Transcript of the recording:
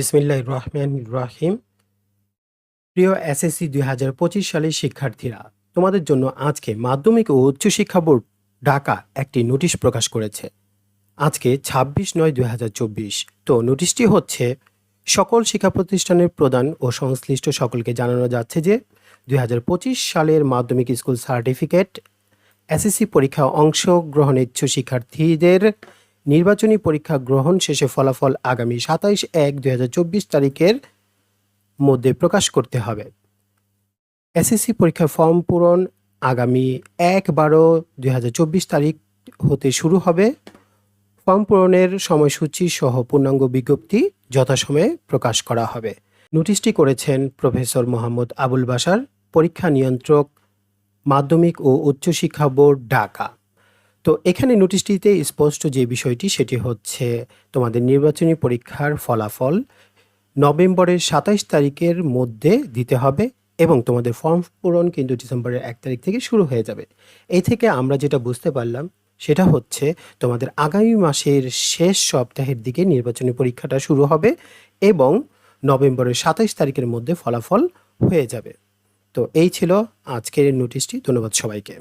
বিসমিল্লাহ রহমান রাহিম। প্রিয় এসএসসি দুই হাজার পঁচিশ সালের শিক্ষার্থীরা, তোমাদের জন্য আজকে মাধ্যমিক ও উচ্চশিক্ষা বোর্ড ঢাকা একটি নোটিশ প্রকাশ করেছে। আজকে ছাব্বিশ নয় দুই হাজার চব্বিশ। তো নোটিশটি হচ্ছে, সকল শিক্ষা প্রতিষ্ঠানের প্রদান ও সংশ্লিষ্ট সকলকে জানানো যাচ্ছে যে দুই হাজার পঁচিশ সালের মাধ্যমিক স্কুল সার্টিফিকেট এসএসসি পরীক্ষা অংশগ্রহণ ইচ্ছু শিক্ষার্থীদের নির্বাচনী পরীক্ষা গ্রহণ শেষে ফলাফল আগামী সাতাইশ এক দুই তারিখের মধ্যে প্রকাশ করতে হবে। এসএসসি পরীক্ষার ফর্ম পূরণ আগামী এক বারো দুই তারিখ হতে শুরু হবে। ফর্ম পূরণের সময়সূচি সহ পূর্ণাঙ্গ বিজ্ঞপ্তি যথাসময়ে প্রকাশ করা হবে। নোটিশটি করেছেন প্রফেসর মোহাম্মদ আবুল বাসার পরীক্ষা নিয়ন্ত্রক, মাধ্যমিক ও উচ্চশিক্ষা বোর্ড, ঢাকা। তো এখানে নোটিশটিতে স্পষ্ট যে বিষয়টি, সেটি হচ্ছে তোমাদের নির্বাচনী পরীক্ষার ফলাফল নভেম্বরের সাতাইশ তারিখের মধ্যে দিতে হবে এবং তোমাদের ফর্ম পূরণ কিন্তু ডিসেম্বরের এক তারিখ থেকে শুরু হয়ে যাবে। এই থেকে আমরা যেটা বুঝতে পারলাম, সেটা হচ্ছে তোমাদের আগামী মাসের শেষ সপ্তাহের দিকে নির্বাচনী পরীক্ষাটা শুরু হবে এবং নভেম্বরের সাতাইশ তারিখের মধ্যে ফলাফল হয়ে যাবে। তো এই ছিল আজকের নোটিশটি। ধন্যবাদ সবাইকে।